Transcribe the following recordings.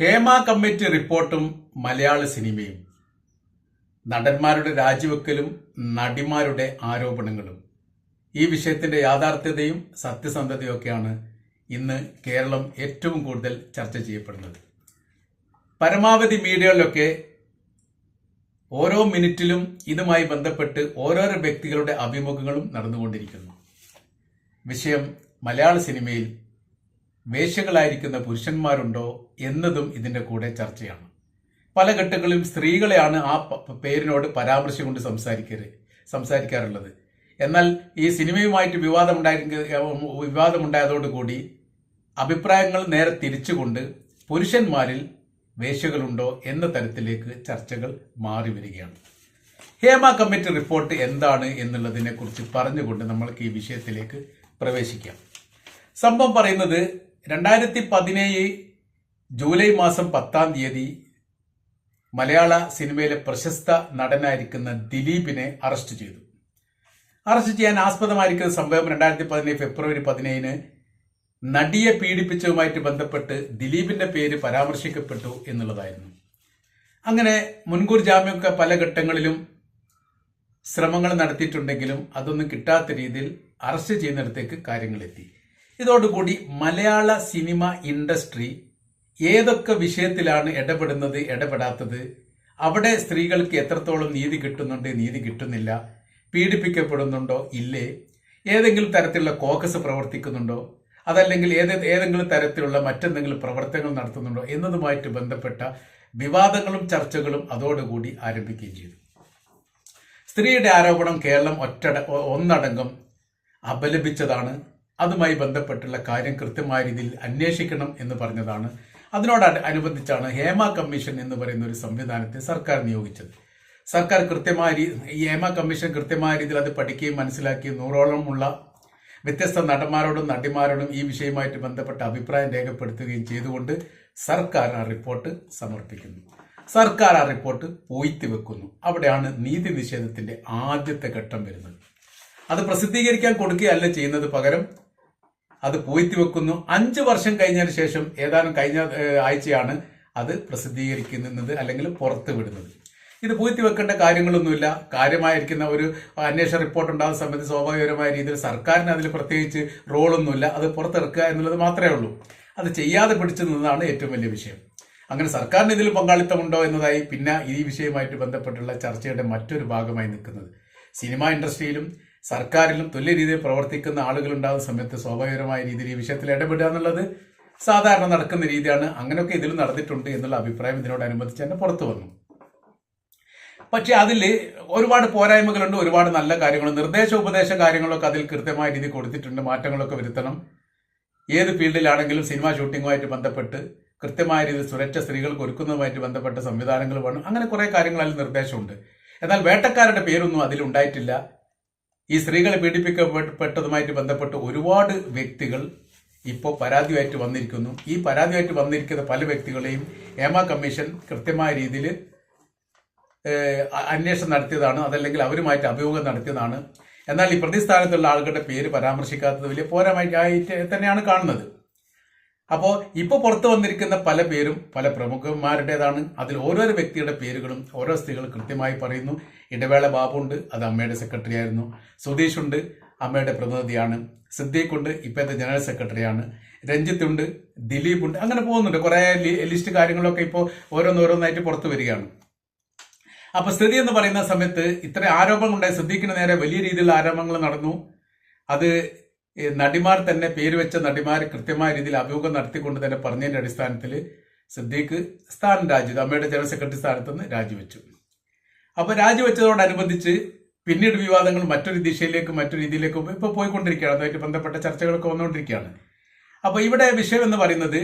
Hema committee റിപ്പോർട്ടും മലയാള സിനിമയും. നടന്മാരുടെ രാജിവെക്കലും നടിമാരുടെ ആരോപണങ്ങളും. ഈ വിഷയത്തിന്റെ യാഥാർത്ഥ്യതയും സത്യസന്ധതയും ഒക്കെയാണ് ഇന്ന് കേരളം ഏറ്റവും കൂടുതൽ ചർച്ച ചെയ്യപ്പെടുന്നത്. പരമാവധി മീഡിയകളിലൊക്കെ ഓരോ മിനിറ്റിലും ഇതുമായി ബന്ധപ്പെട്ട് ഓരോരോ വ്യക്തികളുടെ അഭിമുഖങ്ങളും നടന്നുകൊണ്ടിരിക്കുന്നു. വിഷയം മലയാള സിനിമയിൽ വേശ്യകളായിരിക്കുന്ന പുരുഷന്മാരുണ്ടോ എന്നതും ഇതിന്റെ കൂടെ ചർച്ചയാണ്. പല ഘട്ടങ്ങളിലും സ്ത്രീകളെയാണ് ആ പേരിനോട് പരാമർശം കൊണ്ട് സംസാരിക്കരുത് സംസാരിക്കാറുള്ളത്. എന്നാൽ ഈ സിനിമയുമായിട്ട് വിവാദമുണ്ടായിരിക്ക വിവാദമുണ്ടായതോടുകൂടി അഭിപ്രായങ്ങൾ നേരെ തിരിച്ചുകൊണ്ട് പുരുഷന്മാരിൽ വേശ്യകളുണ്ടോ എന്ന തരത്തിലേക്ക് ചർച്ചകൾ മാറി വരികയാണ്. ഹേമ കമ്മിറ്റി റിപ്പോർട്ട് എന്താണ് എന്നുള്ളതിനെക്കുറിച്ച് പറഞ്ഞുകൊണ്ട് നമ്മൾക്ക് ഈ വിഷയത്തിലേക്ക് പ്രവേശിക്കാം. സംഭവം പറയുന്നത് രണ്ടായിരത്തി പതിനേഴ് ജൂലൈ മാസം പത്താം തീയതി മലയാള സിനിമയിലെ പ്രശസ്ത നടനായിരിക്കുന്ന ദിലീപിനെ അറസ്റ്റ് ചെയ്തു. അറസ്റ്റ് ചെയ്യാൻ ആസ്പദമായിരിക്കുന്ന സംഭവം രണ്ടായിരത്തി പതിനേഴ് ഫെബ്രുവരി പതിനേഴിന് നടിയെ പീഡിപ്പിച്ചതുമായിട്ട് ബന്ധപ്പെട്ട് ദിലീപിന്റെ പേര് പരാമർശിക്കപ്പെട്ടു എന്നുള്ളതായിരുന്നു. അങ്ങനെ മുൻകൂർ ജാമ്യമൊക്കെ പല ഘട്ടങ്ങളിലും ശ്രമങ്ങൾ നടത്തിയിട്ടുണ്ടെങ്കിലും അതൊന്നും കിട്ടാത്ത രീതിയിൽ അറസ്റ്റ് ചെയ്യുന്നിടത്തേക്ക് കാര്യങ്ങളെത്തി. ഇതോടുകൂടി മലയാള സിനിമ ഇൻഡസ്ട്രി ഏതൊക്കെ വിഷയത്തിലാണ് ഇടപെടുന്നത് ഇടപെടാത്തത് അവിടെ സ്ത്രീകൾക്ക് എത്രത്തോളം നീതി കിട്ടുന്നുണ്ട് നീതി കിട്ടുന്നില്ല പീഡിപ്പിക്കപ്പെടുന്നുണ്ടോ ഇല്ലേ ഏതെങ്കിലും തരത്തിലുള്ള കോക്കസ് പ്രവർത്തിക്കുന്നുണ്ടോ അതല്ലെങ്കിൽ ഏത് ഏതെങ്കിലും തരത്തിലുള്ള മറ്റെന്തെങ്കിലും പ്രവർത്തനങ്ങൾ നടത്തുന്നുണ്ടോ എന്നതുമായിട്ട് ബന്ധപ്പെട്ട വിവാദങ്ങളും ചർച്ചകളും അതോടുകൂടി ആരംഭിക്കുകയും ചെയ്തു. സ്ത്രീയുടെ ആരോപണം കേരളം ഒറ്റ ഒന്നടങ്കം അപലപിച്ചതാണ്. അതുമായി ബന്ധപ്പെട്ടുള്ള കാര്യം കൃത്യമായ രീതിയിൽ അന്വേഷിക്കണം എന്ന് പറഞ്ഞതാണ്. അതിനോട് അനുബന്ധിച്ചാണ് ഹേമ കമ്മീഷൻ എന്ന് പറയുന്ന ഒരു സംവിധാനത്തെ സർക്കാർ നിയോഗിച്ചത്. സർക്കാർ കൃത്യമായ ഈ ഹേമ കമ്മീഷൻ കൃത്യമായ രീതിയിൽ അത് പഠിക്കുകയും മനസ്സിലാക്കിയും നൂറോളമുള്ള വ്യത്യസ്ത നടന്മാരോടും നടിമാരോടും ഈ വിഷയവുമായിട്ട് ബന്ധപ്പെട്ട അഭിപ്രായം രേഖപ്പെടുത്തുകയും ചെയ്തുകൊണ്ട് സർക്കാർ ആ റിപ്പോർട്ട് സമർപ്പിക്കുന്നു. സർക്കാർ ആ റിപ്പോർട്ട് പോയിത്തി വെക്കുന്നു. അവിടെയാണ് നീതി നിഷേധത്തിന്റെ ആദ്യത്തെ ഘട്ടം വരുന്നത്. അത് പ്രസിദ്ധീകരിക്കാൻ കൊടുക്കുകയല്ല ചെയ്യുന്നത് പകരം അത് പൂഴ്ത്തി വെക്കുന്നു. അഞ്ച് വർഷം കഴിഞ്ഞതിന് ശേഷം ഏതാനും കഴിഞ്ഞ ആഴ്ചയാണ് അത് പ്രസിദ്ധീകരിക്കുന്നത് അല്ലെങ്കിൽ പുറത്തുവിടുന്നത് ഇത് പൂഴ്ത്തി വെക്കേണ്ട കാര്യങ്ങളൊന്നുമില്ല. കാര്യമായിരിക്കുന്ന ഒരു അന്വേഷണ റിപ്പോർട്ട് ഉണ്ടാകുന്ന സമയത്ത് സ്വാഭാവികപരമായ രീതിയിൽ സർക്കാരിന് അതിൽ പ്രത്യേകിച്ച് റോളൊന്നുമില്ല. അത് പുറത്തിറക്കുക എന്നുള്ളത് മാത്രമേ ഉള്ളൂ. അത് ചെയ്യാതെ പിടിച്ചു നിന്നതാണ് ഏറ്റവും വലിയ വിഷയം. അങ്ങനെ സർക്കാരിന് ഇതിൽ പങ്കാളിത്തമുണ്ടോ എന്നതായി പിന്നെ ഈ വിഷയവുമായിട്ട് ബന്ധപ്പെട്ടുള്ള ചർച്ചയുടെ മറ്റൊരു ഭാഗമായി നിൽക്കുന്നത്. സിനിമാ ഇൻഡസ്ട്രിയിലും സർക്കാരിലും തുല്യ രീതിയിൽ പ്രവർത്തിക്കുന്ന ആളുകൾ ഉണ്ടാകുന്ന സമയത്ത് സ്വാഭാവികമായ രീതിയിൽ ഈ വിഷയത്തിൽ ഇടപെടുക എന്നുള്ളത് സാധാരണ നടക്കുന്ന രീതിയാണ്. അങ്ങനെയൊക്കെ ഇതിൽ നടന്നിട്ടുണ്ട് എന്നുള്ള അഭിപ്രായം ഇതിനോടനുബന്ധിച്ച് തന്നെ പുറത്തു വന്നു. പക്ഷെ അതിൽ ഒരുപാട് പോരായ്മകളുണ്ട് ഒരുപാട് നല്ല കാര്യങ്ങൾ നിർദ്ദേശ ഉപദേശ കാര്യങ്ങളൊക്കെ അതിൽ കൃത്യമായ രീതി കൊടുത്തിട്ടുണ്ട്. മാറ്റങ്ങളൊക്കെ വരുത്തണം. ഏത് ഫീൽഡിലാണെങ്കിലും സിനിമ ഷൂട്ടിങ്ങുമായിട്ട് ബന്ധപ്പെട്ട് കൃത്യമായ രീതിയിൽ സുരക്ഷ സ്ത്രീകൾക്ക് ഒരുക്കുന്നതുമായിട്ട് ബന്ധപ്പെട്ട സംവിധാനങ്ങൾ വേണം. അങ്ങനെ കുറെ കാര്യങ്ങൾ അതിൽ നിർദ്ദേശമുണ്ട്. എന്നാൽ വേട്ടക്കാരുടെ പേരൊന്നും അതിലുണ്ടായിട്ടില്ല ഈ സ്ത്രീകളെ പീഡിപ്പിക്കപ്പെട്ടതുമായിട്ട് ബന്ധപ്പെട്ട് ഒരുപാട് വ്യക്തികൾ ഇപ്പോൾ പരാതിയായിട്ട് വന്നിരിക്കുന്നു. ഈ പരാതിയായിട്ട് വന്നിരിക്കുന്ന പല വ്യക്തികളെയും ഹേമ കമ്മീഷൻ കൃത്യമായ രീതിയിൽ അന്വേഷണം നടത്തിയതാണ്. അതല്ലെങ്കിൽ അവരുമായിട്ട് അഭിമുഖം നടത്തിയതാണ്. എന്നാൽ ഈ പ്രതിസ്ഥാനത്തുള്ള ആളുകളുടെ പേര് പരാമർശിക്കാത്തത് വലിയ പോരാമായിട്ട് തന്നെയാണ് കാണുന്നത്. അപ്പോൾ ഇപ്പോൾ പുറത്തു വന്നിരിക്കുന്ന പല പേരും പല പ്രമുഖന്മാരുടേതാണ്. അതിൽ ഓരോരോ വ്യക്തിയുടെ പേരുകളും ഓരോ സ്ത്രീകൾ കൃത്യമായി പറയുന്നു. ഇടവേള ബാബുണ്ട് അത് അമ്മയുടെ സെക്രട്ടറി ആയിരുന്നു. സുധീഷ് ഉണ്ട് അമ്മയുടെ പ്രതിനിധിയാണ്. സിദ്ദീഖ് ഉണ്ട് ഇപ്പോഴത്തെ ജനറൽ സെക്രട്ടറിയാണ് രഞ്ജിത്ത് ഉണ്ട് ദിലീപ് ഉണ്ട് അങ്ങനെ പോകുന്നുണ്ട്. കുറേ ലിസ്റ്റ് കാര്യങ്ങളൊക്കെ ഇപ്പോൾ ഓരോന്നോരോന്നായിട്ട് പുറത്തു വരികയാണ്. അപ്പൊ സ്ഥിതി എന്ന് പറയുന്ന സമയത്ത് ഇത്ര ആരോപണം ഉണ്ടായി സിദ്ദീഖിന് നേരെ വലിയ രീതിയിലുള്ള ആരോപണങ്ങൾ നടന്നു. അത് ഈ നടിമാർ തന്നെ പേര് വെച്ച നടിമാർ കൃത്യമായ രീതിയിൽ അഭിമുഖം നടത്തിക്കൊണ്ട് തന്നെ പറഞ്ഞതിന്റെ അടിസ്ഥാനത്തിൽ സിദ്ദീഖ് സ്ഥാനം രാജി അമ്മയുടെ ജനറൽ സെക്രട്ടറി സ്ഥാനത്ത് നിന്ന് രാജിവെച്ചു. അപ്പൊ രാജിവെച്ചതോടനുബന്ധിച്ച് പിന്നീട് വിവാദങ്ങൾ മറ്റൊരു ദിശയിലേക്കും മറ്റൊരു രീതിയിലേക്കും ഇപ്പൊ പോയിക്കൊണ്ടിരിക്കുകയാണ്. അതുമായിട്ട് ബന്ധപ്പെട്ട ചർച്ചകളൊക്കെ വന്നുകൊണ്ടിരിക്കുകയാണ്. അപ്പൊ ഇവിടെ വിഷയം എന്ന് പറയുന്നത്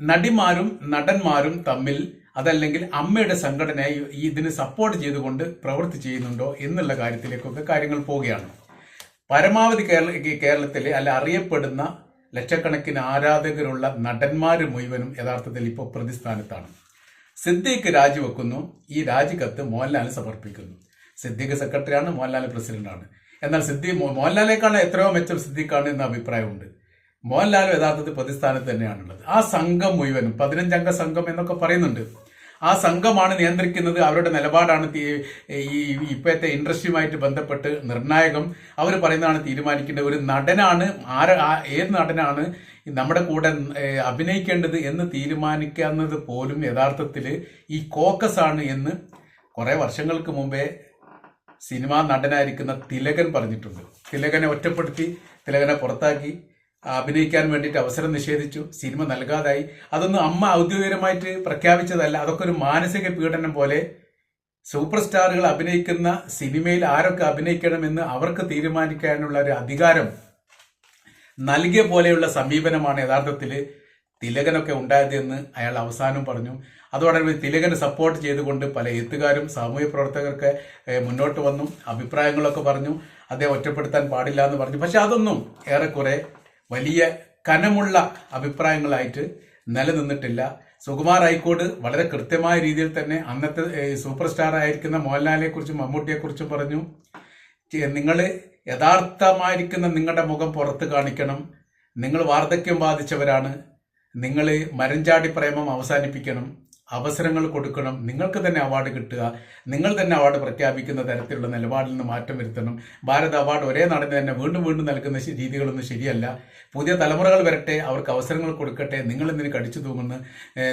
നടിമാരും നടന്മാരും തമ്മിൽ അതല്ലെങ്കിൽ അമ്മയുടെ സംഘടന ഇതിന് സപ്പോർട്ട് ചെയ്തുകൊണ്ട് പ്രവൃത്തി ചെയ്യുന്നുണ്ടോ എന്നുള്ള കാര്യത്തിലേക്കൊക്കെ കാര്യങ്ങൾ പോവുകയാണ്. പരമാവധി കേരള കേരളത്തിലെ അല്ല അറിയപ്പെടുന്ന ലക്ഷക്കണക്കിന് ആരാധകരുള്ള നടന്മാർ മുഴുവനും യഥാർത്ഥത്തിൽ ഇപ്പോൾ പ്രതിസ്ഥാനത്താണ്. സിദ്ദീഖ് രാജിവെക്കുന്നു. ഈ രാജിക്കത്ത് മോഹൻലാൽ സമർപ്പിക്കുന്നു. സിദ്ദീഖ് സെക്രട്ടറിയാണ് മോഹൻലാൽ പ്രസിഡന്റാണ്. എന്നാൽ സിദ്ദീഖ് മോഹൻലാലേക്കാണ് എത്രയോ മെച്ചം സിദ്ദീഖാണ് എന്ന അഭിപ്രായമുണ്ട്. മോഹൻലാലും യഥാർത്ഥത്തിൽ പ്രതിസ്ഥാനത്ത് തന്നെയാണുള്ളത്. ആ സംഘം മുഴുവനും പതിനഞ്ചംഗ സംഘം എന്നൊക്കെ പറയുന്നുണ്ട്. ആ സംഘമാണ് നിയന്ത്രിക്കുന്നത്. അവരുടെ നിലപാടാണ് ഈ ഇപ്പോഴത്തെ ഇൻഡസ്ട്രിയുമായിട്ട് ബന്ധപ്പെട്ട് നിർണായകം. അവർ പറയുന്നതാണ് തീരുമാനിക്കേണ്ടത് ഒരു നടനാണ് ആര ഏത് നടനാണ് നമ്മുടെ കൂടെ അഭിനയിക്കേണ്ടത് എന്ന് തീരുമാനിക്കുന്നത് പോലും യഥാർത്ഥത്തിൽ ഈ കോക്കസ് ആണ് എന്ന് കുറേ വർഷങ്ങൾക്ക് മുമ്പേ സിനിമാ നടനായിരിക്കുന്ന തിലകൻ പറഞ്ഞിട്ടുണ്ട്. തിലകനെ ഒറ്റപ്പെടുത്തി തിലകനെ പുറത്താക്കി. അഭിനയിക്കാൻ വേണ്ടിയിട്ട് അവസരം നിഷേധിച്ചു. സിനിമ നൽകാതായി. അതൊന്നും അമ്മ ഔദ്യോഗികമായിട്ട് പ്രഖ്യാപിച്ചതല്ല. അതൊക്കെ ഒരു മാനസിക പീഡനം പോലെ സൂപ്പർ സ്റ്റാറുകൾ അഭിനയിക്കുന്ന സിനിമയിൽ ആരൊക്കെ അഭിനയിക്കണമെന്ന് അവർക്ക് തീരുമാനിക്കാനുള്ള ഒരു അധികാരം നൽകിയ പോലെയുള്ള സമീപനമാണ് യഥാർത്ഥത്തിൽ തിലകനൊക്കെ ഉണ്ടായത് എന്ന് അയാൾ അവസാനം പറഞ്ഞു. അതോടൊപ്പം തിലകന് സപ്പോർട്ട് ചെയ്തുകൊണ്ട് പല എഴുത്തുകാരും സാമൂഹ്യ പ്രവർത്തകർക്ക് മുന്നോട്ട് വന്നു. അഭിപ്രായങ്ങളൊക്കെ പറഞ്ഞു. അദ്ദേഹം ഒറ്റപ്പെടുത്താൻ പാടില്ല എന്ന് പറഞ്ഞു. പക്ഷെ അതൊന്നും ഏറെക്കുറെ വലിയ കനമുള്ള അഭിപ്രായങ്ങളായിട്ട് നിലനിന്നിട്ടില്ല. സുകുമാർ ഹൈക്കോട് വളരെ കൃത്യമായ രീതിയിൽ തന്നെ അന്നത്തെ സൂപ്പർ സ്റ്റാർ ആയിരിക്കുന്ന മോഹൻലാലിനെ കുറിച്ചും മമ്മൂട്ടിയെ കുറിച്ചും പറഞ്ഞു നിങ്ങൾ യഥാർത്ഥമായിരിക്കുന്ന നിങ്ങളുടെ മുഖം പുറത്ത് കാണിക്കണം. നിങ്ങൾ വാർദ്ധക്യം ബാധിച്ചവരാണ്. നിങ്ങൾ മരഞ്ചാടി പ്രേമം അവസാനിപ്പിക്കണം. അവസരങ്ങൾ കൊടുക്കണം. നിങ്ങൾക്ക് തന്നെ അവാർഡ് കിട്ടുക. നിങ്ങൾ തന്നെ അവാർഡ് പ്രഖ്യാപിക്കുന്ന തരത്തിലുള്ള നിലപാടിൽ നിന്ന് മാറ്റം വരുത്തണം. ഭാരത് അവാർഡ് ഒരേ നടന് തന്നെ വീണ്ടും വീണ്ടും നൽകുന്ന രീതികളൊന്നും ശരിയല്ല. പുതിയ തലമുറകൾ വരട്ടെ അവർക്ക് അവസരങ്ങൾ കൊടുക്കട്ടെ നിങ്ങൾ എന്തിനു കടിച്ചു തൂങ്ങുന്നു?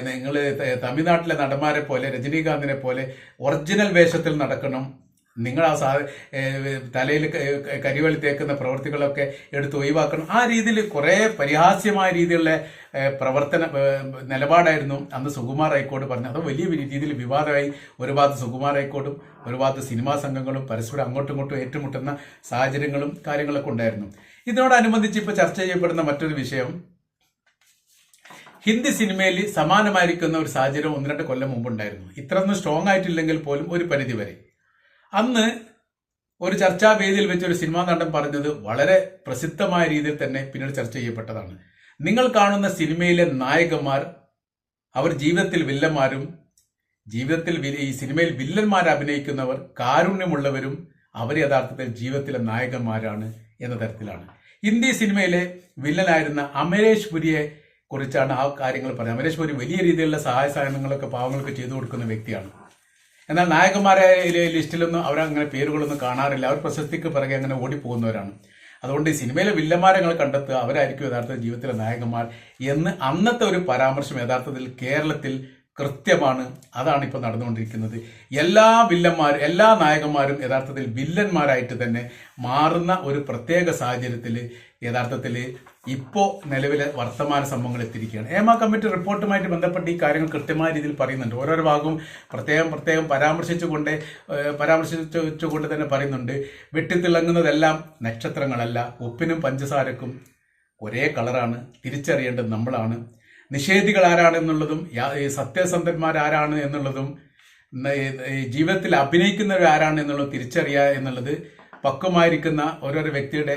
നിങ്ങൾ തമിഴ്നാട്ടിലെ നടന്മാരെ പോലെ രജനീകാന്തിനെ പോലെ ഒറിജിനൽ വേഷത്തിൽ നടക്കണം. നിങ്ങൾ ആ സാ തലയിൽ കരിവെളി തേക്കുന്ന പ്രവൃത്തികളൊക്കെ എടുത്ത് ഒഴിവാക്കണം. ആ രീതിയിൽ കുറേ പരിഹാസ്യമായ രീതിയിലുള്ള പ്രവർത്തന നിലപാടായിരുന്നു അന്ന് സുകുമാർ ഹൈക്കോട് പറഞ്ഞത്. അത് വലിയ രീതിയിൽ വിവാദമായി. ഒരു ഭാഗത്ത് സുകുമാർ ഹൈക്കോടും ഒരു ഭാഗത്ത് സിനിമാ സംഘങ്ങളും പരസ്പരം അങ്ങോട്ടും ഇങ്ങോട്ടും ഏറ്റുമുട്ടുന്ന സാഹചര്യങ്ങളും കാര്യങ്ങളൊക്കെ ഉണ്ടായിരുന്നു. ഇതിനോടനുബന്ധിച്ച് ഇപ്പോൾ ചർച്ച ചെയ്യപ്പെടുന്ന മറ്റൊരു വിഷയം ഹിന്ദി സിനിമയിൽ സമാനമായിരിക്കുന്ന ഒരു സാഹചര്യം ഒന്ന് രണ്ട് കൊല്ലം മുമ്പുണ്ടായിരുന്നു ഇത്രയൊന്നും സ്ട്രോങ് ആയിട്ടില്ലെങ്കിൽ പോലും ഒരു പരിധി വരെ. അന്ന് ഒരു ചർച്ചാ വേദിയിൽ വെച്ച് ഒരു സിനിമാ നടൻ പറഞ്ഞത് വളരെ പ്രസിദ്ധമായ രീതിയിൽ തന്നെ പിന്നീട് ചർച്ച ചെയ്യപ്പെട്ടതാണ്. നിങ്ങൾ കാണുന്ന സിനിമയിലെ നായകന്മാർ അവർ ജീവിതത്തിൽ വില്ലന്മാരും ജീവിതത്തിൽ ഈ സിനിമയിൽ വില്ലന്മാർ അഭിനയിക്കുന്നവർ കാരുണ്യമുള്ളവരും അവർ യഥാർത്ഥത്തിൽ ജീവിതത്തിലെ നായകന്മാരാണ് എന്ന തരത്തിലാണ്. ഹിന്ദി സിനിമയിലെ വില്ലനായിരുന്ന അമരേഷ് പുരിയെ കുറിച്ചാണ് ആ കാര്യങ്ങൾ പറയുന്നത്. അമരേഷ് പുരി വലിയ രീതിയിലുള്ള സഹായ സഹകരണങ്ങളൊക്കെ പാവങ്ങൾക്ക് ചെയ്തു കൊടുക്കുന്ന വ്യക്തിയാണ്. എന്നാൽ നായകന്മാരെ ലിസ്റ്റിലൊന്നും അവരങ്ങനെ പേരുകളൊന്നും കാണാറില്ല. അവർ പ്രശസ്തിക്ക് പിറകെ അങ്ങനെ ഓടിപ്പോകുന്നവരാണ്. അതുകൊണ്ട് ഈ സിനിമയിലെ വില്ലന്മാരങ്ങൾ കണ്ടെത്തുക. അവരായിരിക്കും യഥാർത്ഥ ജീവിതത്തിലെ നായകന്മാർ എന്ന് അന്നത്തെ ഒരു പരാമർശം യഥാർത്ഥത്തിൽ കേരളത്തിൽ കൃത്യമാണ്. അതാണ് ഇപ്പോൾ നടന്നുകൊണ്ടിരിക്കുന്നത്. എല്ലാ വില്ലന്മാരും എല്ലാ നായകന്മാരും യഥാർത്ഥത്തിൽ വില്ലന്മാരായിട്ട് തന്നെ മാറുന്ന ഒരു പ്രത്യേക സാഹചര്യത്തിൽ യഥാർത്ഥത്തിൽ ഇപ്പോൾ നിലവിലെ വർത്തമാന സംഭവങ്ങൾ എത്തിയിരിക്കുകയാണ്. ഏമ കമ്മിറ്റി റിപ്പോർട്ടുമായിട്ട് ബന്ധപ്പെട്ട് ഈ കാര്യങ്ങൾ കൃത്യമായ രീതിയിൽ പറയുന്നുണ്ട്. ഓരോരോ ഭാഗവും പ്രത്യേകം പ്രത്യേകം പരാമർശിച്ചുകൊണ്ട് പരാമർശിച്ചുകൊണ്ട് തന്നെ പറയുന്നുണ്ട്. വെട്ടിത്തിളങ്ങുന്നതെല്ലാം നക്ഷത്രങ്ങളല്ല ഉപ്പിനും പഞ്ചസാരക്കും ഒരേ കളറാണ് തിരിച്ചറിയേണ്ടത് നമ്മളാണ്. നിഷേധികൾ ആരാണ് എന്നുള്ളതും സത്യസന്ധന്മാർ ആരാണ് എന്നുള്ളതും ജീവിതത്തിൽ അഭിനയിക്കുന്നവർ ആരാണ് എന്നുള്ളത് തിരിച്ചറിയുക എന്നുള്ളത് പക്വമായിരിക്കുന്ന ഓരോരോ വ്യക്തിയുടെ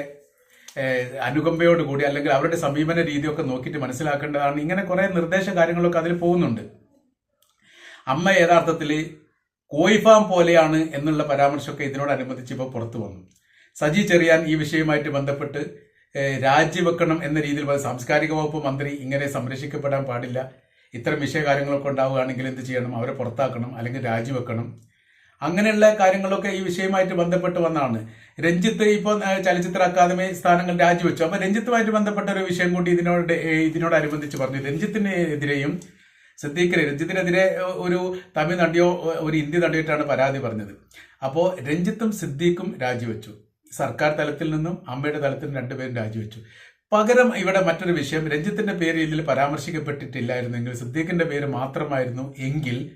അനുകമ്പയോടുകൂടി അല്ലെങ്കിൽ അവരുടെ സമീപന രീതിയൊക്കെ നോക്കിയിട്ട് മനസ്സിലാക്കേണ്ടതാണ്. ഇങ്ങനെ കുറെ നിർദ്ദേശ കാര്യങ്ങളൊക്കെ അതിൽ പോകുന്നുണ്ട്. അമ്മ യഥാർത്ഥത്തിൽ കോയിഫാം പോലെയാണ് എന്നുള്ള പരാമർശമൊക്കെ ഇതിനോടനുബന്ധിച്ച് ഇപ്പോൾ പുറത്തു വന്നു. സജി ചെറിയാൻ ഈ വിഷയവുമായിട്ട് ബന്ധപ്പെട്ട് രാജിവെക്കണം എന്ന രീതിയിൽ സാംസ്കാരിക വകുപ്പ് മന്ത്രി ഇങ്ങനെ സംരക്ഷിക്കപ്പെടാൻ പാടില്ല. ഇത്തരം വിഷയ കാര്യങ്ങളൊക്കെ ഉണ്ടാവുകയാണെങ്കിൽ എന്ത് ചെയ്യണം? അവരെ പുറത്താക്കണം അല്ലെങ്കിൽ രാജിവെക്കണം. അങ്ങനെയുള്ള കാര്യങ്ങളൊക്കെ ഈ വിഷയമായിട്ട് ബന്ധപ്പെട്ട് വന്നാണ് രഞ്ജിത്ത് ഇപ്പോൾ ചലച്ചിത്ര അക്കാദമി സ്ഥാനങ്ങൾ രാജിവെച്ചു. അപ്പൊ രഞ്ജിത്തുമായിട്ട് ബന്ധപ്പെട്ട ഒരു വിഷയം കൂടി ഇതിനോട് ഇതിനോടനുബന്ധിച്ച് പറഞ്ഞു. രഞ്ജിത്തിനെതിരെയും സിദ്ദീഖിന് രഞ്ജിത്തിനെതിരെ ഒരു തമിഴ് നടിയോ ഒരു ഹിന്ദി നടിയായിട്ടാണ് പരാതി പറഞ്ഞത്. അപ്പോൾ രഞ്ജിത്തും സിദ്ദീഖും രാജിവെച്ചു. സർക്കാർ തലത്തിൽ നിന്നും അമ്മയുടെ തലത്തിൽ രണ്ടുപേരും രാജിവെച്ചു. പകരം ഇവിടെ മറ്റൊരു വിഷയം. രഞ്ജിത്തിന്റെ പേര് ഇതിൽ പരാമർശിക്കപ്പെട്ടിട്ടില്ലായിരുന്നെങ്കിൽ സിദ്ദീഖിന്റെ പേര് മാത്രമായിരുന്നു എങ്കിൽ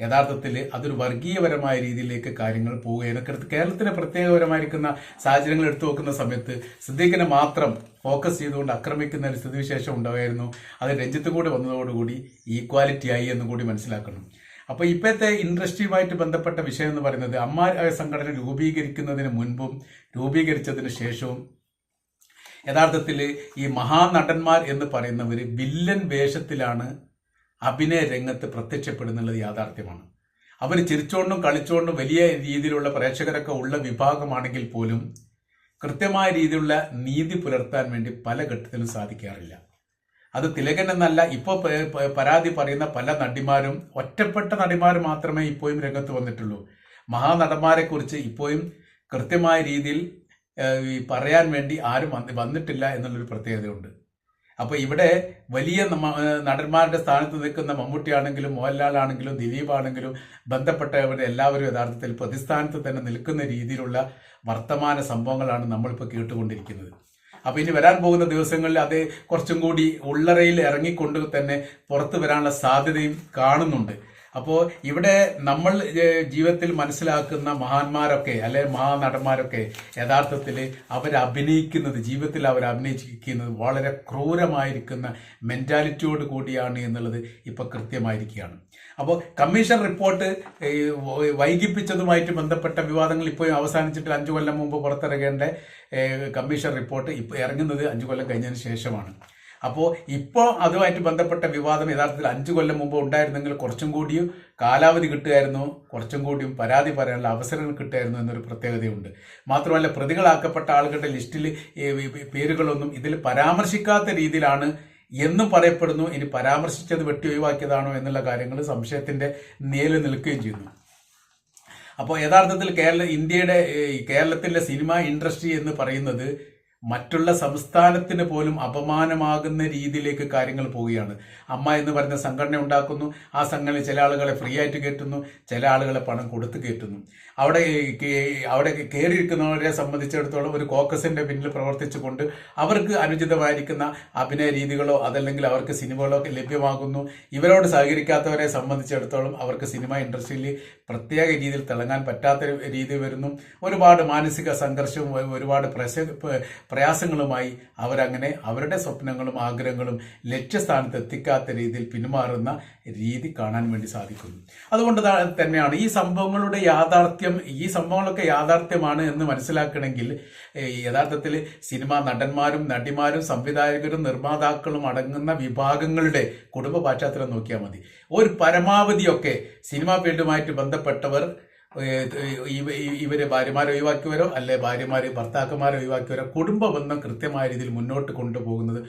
യഥാർത്ഥത്തിൽ അതൊരു വർഗീയപരമായ രീതിയിലേക്ക് കാര്യങ്ങൾ പോവുകയാണ് കേരളത്തിന് പ്രത്യേകപരമായിരിക്കുന്ന സാഹചര്യങ്ങൾ എടുത്തു നോക്കുന്ന സമയത്ത് സിദ്ദീഖിനെ മാത്രം ഫോക്കസ് ചെയ്തുകൊണ്ട് ആക്രമിക്കുന്ന ഒരു സ്ഥിതിവിശേഷം ഉണ്ടായിരുന്നു. അത് രഞ്ജിത്ത് കൂടി വന്നതോടുകൂടി ഈക്വാലിറ്റി ആയി എന്നും കൂടി മനസ്സിലാക്കണം. അപ്പോൾ ഇപ്പോഴത്തെ ഇൻഡസ്ട്രിയുമായിട്ട് ബന്ധപ്പെട്ട വിഷയം എന്ന് പറയുന്നത് അമ്മ സംഘടന രൂപീകരിക്കുന്നതിന് മുൻപും രൂപീകരിച്ചതിന് ശേഷവും യഥാർത്ഥത്തിൽ ഈ മഹാനടന്മാർ എന്ന് പറയുന്നവർ വില്ലൻ വേഷത്തിലാണ് അഭിനയ രംഗത്ത് പ്രത്യക്ഷപ്പെടുന്നുള്ളത് യാഥാർത്ഥ്യമാണ്. അവർ ചിരിച്ചോണ്ടും കളിച്ചോണ്ടും വലിയ രീതിയിലുള്ള പ്രേക്ഷകരൊക്കെ ഉള്ള വിഭാഗമാണെങ്കിൽ പോലും കൃത്യമായ രീതിയിലുള്ള നീതി പുലർത്താൻ വേണ്ടി പല ഘട്ടത്തിലും സാധിക്കാറില്ല. അത് തിലകൻ എന്നല്ല ഇപ്പോൾ പരാതി പറയുന്ന പല നടിമാരും ഒറ്റപ്പെട്ട നടിമാർ മാത്രമേ ഇപ്പോഴും രംഗത്ത് വന്നിട്ടുള്ളൂ. മഹാനടന്മാരെ കുറിച്ച് ഇപ്പോഴും കൃത്യമായ രീതിയിൽ പറയാൻ വേണ്ടി ആരും വന്ന് വന്നിട്ടില്ല എന്നുള്ളൊരു പ്രത്യേകതയുണ്ട്. അപ്പോൾ ഇവിടെ വലിയ നടന്മാരുടെ സ്ഥാനത്ത് നിൽക്കുന്ന മമ്മൂട്ടിയാണെങ്കിലും മോഹൻലാൽ ആണെങ്കിലും ദിലീപ് ആണെങ്കിലും ബന്ധപ്പെട്ടവരുടെ എല്ലാവരും യഥാർത്ഥത്തിൽ പ്രതിസ്ഥാനത്ത് തന്നെ നിൽക്കുന്ന രീതിയിലുള്ള വർത്തമാന സംഭവങ്ങളാണ് നമ്മളിപ്പോൾ കേട്ടുകൊണ്ടിരിക്കുന്നത്. അപ്പൊ ഇനി വരാൻ പോകുന്ന ദിവസങ്ങളിൽ അത് കുറച്ചും കൂടി ഉള്ളറയിൽ ഇറങ്ങിക്കൊണ്ട് തന്നെ പുറത്തു വരാനുള്ള സാധ്യതയും കാണുന്നുണ്ട്. അപ്പോൾ ഇവിടെ നമ്മൾ ജീവിതത്തിൽ മനസ്സിലാക്കുന്ന മഹാന്മാരൊക്കെ അല്ലെ മഹാനടന്മാരൊക്കെ യഥാർത്ഥത്തിൽ അവർ അഭിനയിക്കുന്നത് ജീവിതത്തിൽ അവർ അഭിനയിച്ചിരിക്കുന്നത് വളരെ ക്രൂരമായിരിക്കുന്ന മെന്റാലിറ്റിയോട് കൂടിയാണ് എന്നുള്ളത് ഇപ്പൊ കൃത്യമായിരിക്കുകയാണ്. അപ്പോൾ കമ്മീഷൻ റിപ്പോർട്ട് വൈകിപ്പിച്ചതുമായിട്ട് ബന്ധപ്പെട്ട വിവാദങ്ങൾ ഇപ്പോഴും അവസാനിച്ചിട്ട് അഞ്ചു കൊല്ലം മുമ്പ് പുറത്തിറങ്ങേണ്ട കമ്മീഷൻ റിപ്പോർട്ട് ഇപ്പോൾ ഇറങ്ങുന്നത് അഞ്ചു കൊല്ലം കഴിഞ്ഞതിന് ശേഷമാണ്. അപ്പോൾ ഇപ്പോൾ അതുമായിട്ട് ബന്ധപ്പെട്ട വിവാദം യഥാർത്ഥത്തിൽ അഞ്ചു കൊല്ലം മുമ്പ് ഉണ്ടായിരുന്നെങ്കിൽ കുറച്ചും കൂടിയും കാലാവധി കിട്ടുമായിരുന്നു കുറച്ചും കൂടിയും പരാതി പറയാനുള്ള അവസരങ്ങൾ കിട്ടുമായിരുന്നു എന്നൊരു പ്രത്യേകതയുണ്ട്. മാത്രമല്ല പ്രതികളാക്കപ്പെട്ട ആളുകളുടെ ലിസ്റ്റിൽ പേരുകളൊന്നും ഇതിൽ പരാമർശിക്കാത്ത രീതിയിലാണ് എന്നും പറയപ്പെടുന്നു. ഇനി പരാമർശിച്ചത് വെട്ടി ഒഴിവാക്കിയതാണോ എന്നുള്ള കാര്യങ്ങൾ സംശയത്തിന്റെ നേൽ നിൽക്കുകയും ചെയ്യുന്നു. അപ്പോൾ യഥാർത്ഥത്തിൽ കേരള ഇന്ത്യയുടെ കേരളത്തിലെ സിനിമ ഇൻഡസ്ട്രി എന്ന് പറയുന്നത് മറ്റുള്ള സംസ്ഥാനത്തിന് പോലും അപമാനമാകുന്ന രീതിയിലേക്ക് കാര്യങ്ങൾ പോവുകയാണ്. അമ്മ എന്ന് പറഞ്ഞ സംഘടന ഉണ്ടാക്കുന്നു. ആ സംഘടന ചില ആളുകളെ ഫ്രീ ആയിട്ട് കയറ്റുന്നു. ചില ആളുകളെ പണം കൊടുത്ത് കയറ്റുന്നു. അവിടെ അവിടെ കയറിയിരിക്കുന്നവരെ സംബന്ധിച്ചിടത്തോളം ഒരു കോക്കസിന്റെ പിന്നിൽ പ്രവർത്തിച്ചുകൊണ്ട് അവർക്ക് അനുചിതമായിരിക്കുന്ന അഭിനയ രീതികളോ അതല്ലെങ്കിൽ അവർക്ക് സിനിമകളോ ഒക്കെ ലഭ്യമാകുന്നു. ഇവരോട് സഹകരിക്കാത്തവരെ സംബന്ധിച്ചിടത്തോളം അവർക്ക് സിനിമ ഇൻഡസ്ട്രിയിൽ പ്രത്യേക രീതിയിൽ തിളങ്ങാൻ പറ്റാത്ത രീതി വരുന്നു. ഒരുപാട് മാനസിക സംഘർഷവും ഒരുപാട് പ്രശ പ്രയാസങ്ങളുമായി അവരങ്ങനെ അവരുടെ സ്വപ്നങ്ങളും ആഗ്രഹങ്ങളും ലക്ഷ്യസ്ഥാനത്ത് എത്തിക്കാത്ത രീതിയിൽ പിന്മാറുന്ന രീതി കാണാൻ വേണ്ടി സാധിക്കുന്നു. അതുകൊണ്ട് തന്നെയാണ് ഈ സംഭവങ്ങളുടെ യാഥാർത്ഥ്യം ഈ സംഭവങ്ങളൊക്കെ യാഥാർത്ഥ്യമാണ് എന്ന് മനസ്സിലാക്കണമെങ്കിൽ യഥാർത്ഥത്തിൽ സിനിമാ നടന്മാരും നടിമാരും സംവിധായകരും നിർമ്മാതാക്കളും അടങ്ങുന്ന വിഭാഗങ്ങളുടെ കുടുംബ പശ്ചാത്തലം നോക്കിയാൽ മതി. ഒരു പരമാവധിയൊക്കെ സിനിമാ ഫീൽഡുമായിട്ട് ബന്ധപ്പെട്ടവർ ഇവരെ ഭാര്യമാരെ ഒഴിവാക്കിയവരോ അല്ലെ ഭാര്യമാരെ ഭർത്താക്കന്മാരെ ഒഴിവാക്കിയവരോ കുടുംബ ബന്ധം കൃത്യമായ രീതിയിൽ മുന്നോട്ട് കൊണ്ടുപോകുന്നത്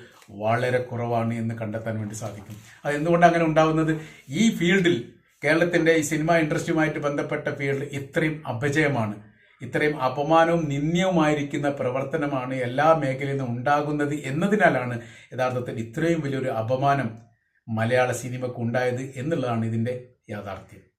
വളരെ കുറവാണ് എന്ന് കണ്ടെത്താൻ വേണ്ടി സാധിക്കും. അത് എന്തുകൊണ്ട് അങ്ങനെ ഉണ്ടാകുന്നത് ഈ ഫീൽഡിൽ കേരളത്തിന്റെ ഈ സിനിമ ഇൻഡസ്ട്രിയുമായിട്ട് ബന്ധപ്പെട്ട ഫീൽഡ് ഇത്രയും അപജയമാണ്. ഇത്രയും അപമാനവും നിന്ദ്യവുമായിരിക്കുന്ന പ്രവർത്തനമാണ് എല്ലാ മേഖലയിൽ നിന്നും ഉണ്ടാകുന്നത് എന്നതിനാലാണ് യഥാർത്ഥത്തിൽ ഇത്രയും വലിയൊരു അപമാനം മലയാള സിനിമക്ക് ഉണ്ടായത് എന്നുള്ളതാണ് ഇതിന്റെ യാഥാർത്ഥ്യം.